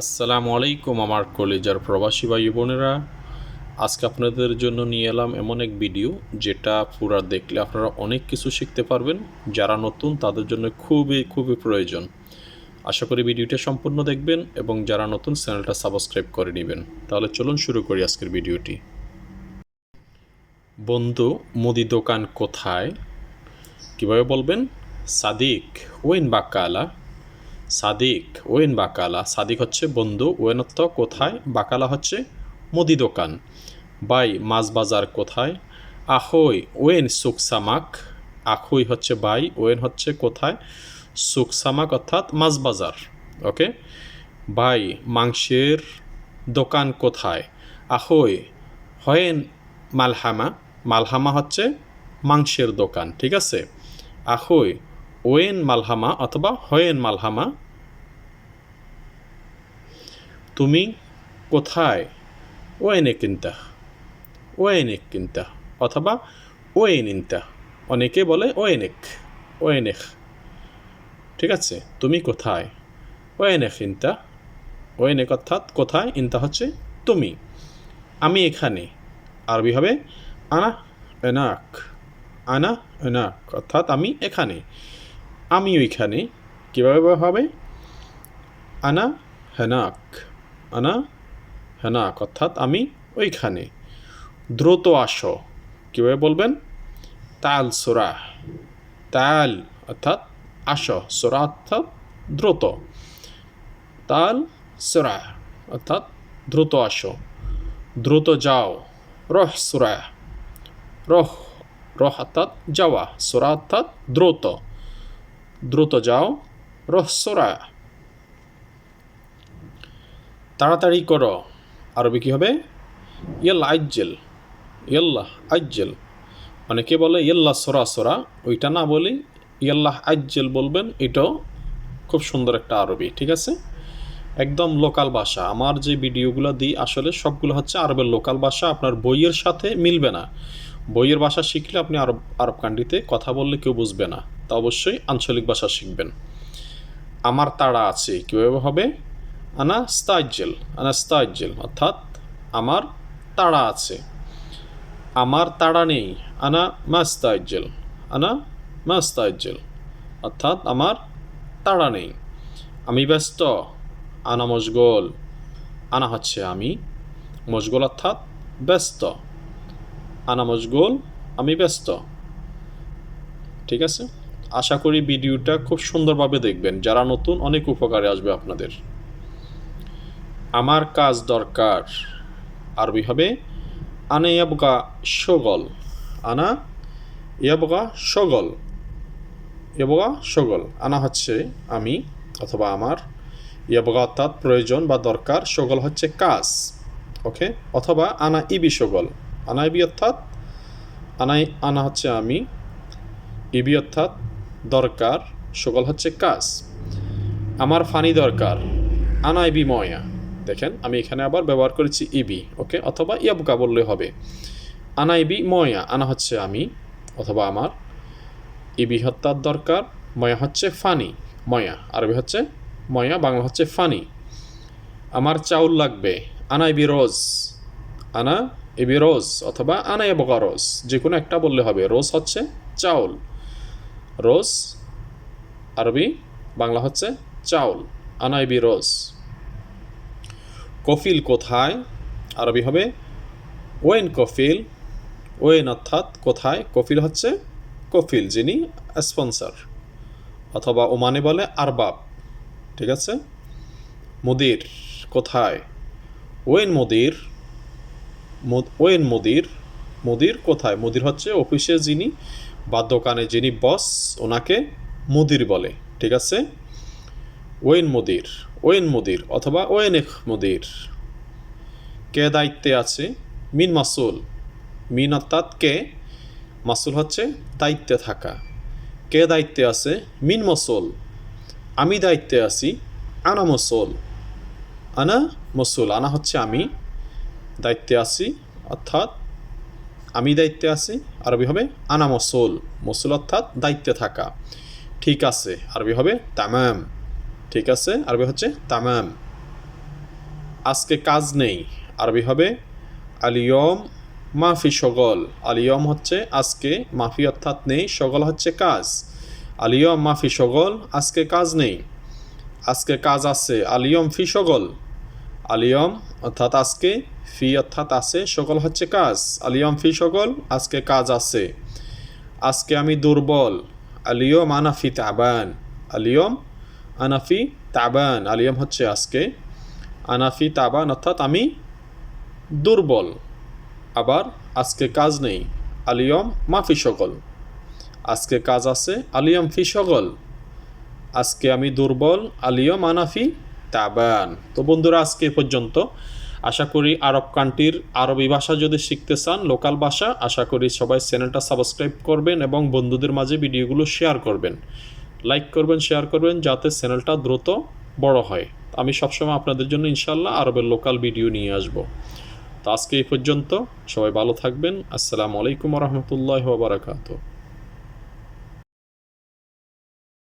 আসসালামু আলাইকুম আমার কলেজার প্রবাসী ভাই বোনেরা। আজকে আপনাদের জন্য নিয়ে এলাম এমন এক ভিডিও, যেটা পুরা দেখলে আপনারা অনেক কিছু শিখতে পারবেন, যারা নতুন তাদের জন্য খুবই খুবই প্রয়োজন। আশা করি ভিডিওটা সম্পূর্ণ দেখবেন এবং যারা নতুন চ্যানেলটা সাবস্ক্রাইব করে নেবেন। তাহলে চলুন শুরু করি আজকের ভিডিওটি। বন্ধু, মুদি দোকান কোথায়? কীভাবে বলবেন? সাদিক, ওয়েন বাকালা সাদিক, ওয়েন বাকালা। সাদিক হচ্ছে বন্ধু, ওয়েন অর্থ কোথায়? বাকালা হচ্ছে মুদি দোকান। বাই, মাছ বাজার কোথায়? আহই, ওয়েন সুকসামাক। আখুই হচ্ছে বাই, ওয়েন হচ্ছে কোথায়? সুকসামাক অর্থাৎ মাছ বাজার। ওকে? বাই, মাংসের দোকান কোথায়? আহই, হয়েন মালহামা। মালহামা হচ্ছে মাংসের দোকান, ঠিক আছে? আহই ওয়েন মালহামা অথবা হয়েন মালহামা। তুমি কোথায়? ওয়েনে কিনতা। ওয়েনেক কিনতা। অথবা ওয়েনিনতা। অনেকে বলে ওয়েনেক। ওয়েনেক ঠিক আছে, তুমি কোথায়? ওয়েনেক ইনতা ওয়েনেক অর্থাৎ কোথায়? ইনতা হচ্ছে তুমি। আমি এখানে। আরবি হবে আনা এনাক। আনা এনাক অর্থাৎ আমি এখানে। আমি ওইখানে কীভাবে হবে? আনা হেনাক। আনা হেনাক, অর্থাৎ আমি ওইখানে। দ্রুত আসো। কীভাবে বলবেন? তাল সোরা। তাল, অর্থাৎ আসো। সোরা অর্থাৎ দ্রুত। তাল সোরা, অর্থাৎ দ্রুত আসো। দ্রুত যাও। রহ সুরা। রহ রহ অর্থাৎ যাওয়া। সোরা অর্থাৎ দ্রুত। দ্রুত যাও রহ সোরা তাড়াতাড়ি করো। আরবি কী হবে? ইয়াল্লা আজ্জেল। ইয়াল্লাহ আজ্জেল। অনেকে বলে ইয়াল্লা সোরা সোরা। ওইটা না বলি ইয়াল্লাহ আজ্জেল বলবেন, এটাও খুব সুন্দর একটা আরবি, ঠিক আছে? একদম লোকাল ভাষা। আমার যে ভিডিওগুলো দিই, আসলে সবগুলো হচ্ছে আরবের লোকাল ভাষা। আপনার বইয়ের সাথে মিলবে না। বইয়ের ভাষা শিখলে আপনি আরব আরব কান্ট্রিতে কথা বললে কেউ বুঝবে না। তা অবশ্যই আঞ্চলিক ভাষা শিখবেন। আমার তাড়া আছে, কীভাবে হবে? আনা স্তাজ্জেল আনা স্তাজ্জেল অর্থাৎ আমার তাড়া আছে। আমার তাড়া নেই আনা মাস্তাজ্জেল আনা মাস্তাজ্জেল অর্থাৎ আমার তাড়া নেই। আমি ব্যস্ত, আনা মশগোল, আনা হচ্ছে আমি, মশগোল অর্থাৎ ব্যস্ত। আনা মশগোল, আমি ব্যস্ত। ঠিক আছে? আশা করি ভিডিওটা খুব সুন্দরভাবে দেখবেন। যারা নতুন, অনেক উপকারে আসবে আপনাদের। আমার কাজ দরকার আরবি হবে, আনা ইয়াবগা সগল আনা ইয়াবগা সগল ইয়াবগা সগল আনা হচ্ছে আমি অথবা আমার ইয়াবগা অর্থাৎ প্রয়োজন বা দরকার সগল হচ্ছে কাজ, ওকে? অথবা আনা ইবি সগল আনা ইবি অর্থাৎ, আনাই, আনা হচ্ছে আমি ইবি অর্থাৎ দরকার, সগল হচ্ছে কাজ। আমার ফানি দরকার, আনা ইবি ময়া। দেখেন, আমি এখানে আবার ব্যবহার করেছি ইবি, ওকে? অথবা ইয়াবকা বললে হবে। আনা ইবি ময়া, আনা হচ্ছে আমি অথবা আমার। ইবি হত্যার দরকার, ময়া হচ্ছে ফানি, ময়া। আরবি হচ্ছে ময়া, বাংলা হচ্ছে ফানি। আমার চাউল লাগবে, আনা ইবি রোজ। আনা ইবি রোজ অথবা আনা এবকা রোজ। যে কোনো একটা বললে হবে, রোজ হচ্ছে চাউল। রোজ। আরবি, বাংলা হচ্ছে চাউল আনা ইবি রোজ। কফিল কোথায়? আরবি হবে ওয়েন কফিল। ওয়েন অর্থাৎ কোথায়? কফিল হচ্ছে কফিল যিনি স্পন্সর, অথবা ওমানে বলে আরবাব। ঠিক আছে? মুদির কোথায়? ওয়েন মুদির ওয়েন মুদির মুদির কোথায়? মুদির হচ্ছে অফিসে যিনি বা দোকানে যিনি বস, ওনাকে মুদির বলে, ঠিক আছে? ওয়েন মুদির ওয়েন মুদির অথবা ওয়েনেক মুদির। কে দায়িত্বে আছে? মিন মাসুল। মিন অর্থাৎ কে? মাসুল হচ্ছে দায়িত্বে থাকা। কে দায়িত্বে আছে? মিন মসুল। আমি দায়িত্বে আছি, আনা মসুল। আনা মসুল, আনা হচ্ছে আমি। দায়িত্বে আছি, অর্থাৎ আমি দায়িত্বে আছি, আরবি হবে আনা মসুল মসুল অর্থাৎ দায়িত্বে থাকা। ঠিক আছে, আরবি হবে তামাম। ঠিক আছে, আরবি হচ্ছে তামাম। আজকে কাজ নেই, আরবি হবে আলিয়ম মাফি সগল। আলিয়ম হচ্ছে আজকে, মাফি অর্থাৎ নেই, সগল হচ্ছে কাজ। আলিয়ম মাফি সগল, আজকে কাজ নেই। আজকে কাজ আছে আলিয়ম ফি সগল। আলিয়ম অর্থাৎ আজকে ফি, অর্থাৎ আছে, সকল হচ্ছে কাজ। আলিয়ম ফি, সকল, আজকে কাজ আছে। আজকে আমি দুর্বল। আলিয়ম আনাফি তাবান। আলিয়ম আনাফি তাবান। আলিয়ম হচ্ছে আজকে আনাফি তাবান, অর্থাৎ আমি দুর্বল। আবার আজকে কাজ নেই। আলিয়ম মাফি সকল। আজকে কাজ আছে আলিয়ম ফি, সকল। আজকে আমি দুর্বল। আলিয়ম আনাফি তাবান। তো বন্ধুরা, আজকে পর্যন্ত। আশা করি আরব কান্ট্রির আরবি ভাষা যদি শিখতে চান, লোকাল ভাষা, আশা করি সবাই চ্যানেলটা সাবস্ক্রাইব করবেন এবং বন্ধুদের মাঝে ভিডিওগুলো শেয়ার করবেন। লাইক করবেন, শেয়ার করবেন, যাতে চ্যানেলটা দ্রুত বড় হয়। আমি সবসময় আপনাদের জন্য ইনশাল্লাহ আরবের লোকাল ভিডিও নিয়ে আসব। তো আজকে এই পর্যন্ত সবাই ভালো থাকবেন। আসসালামু আলাইকুম রহমতুল্লাহ বারাকাতু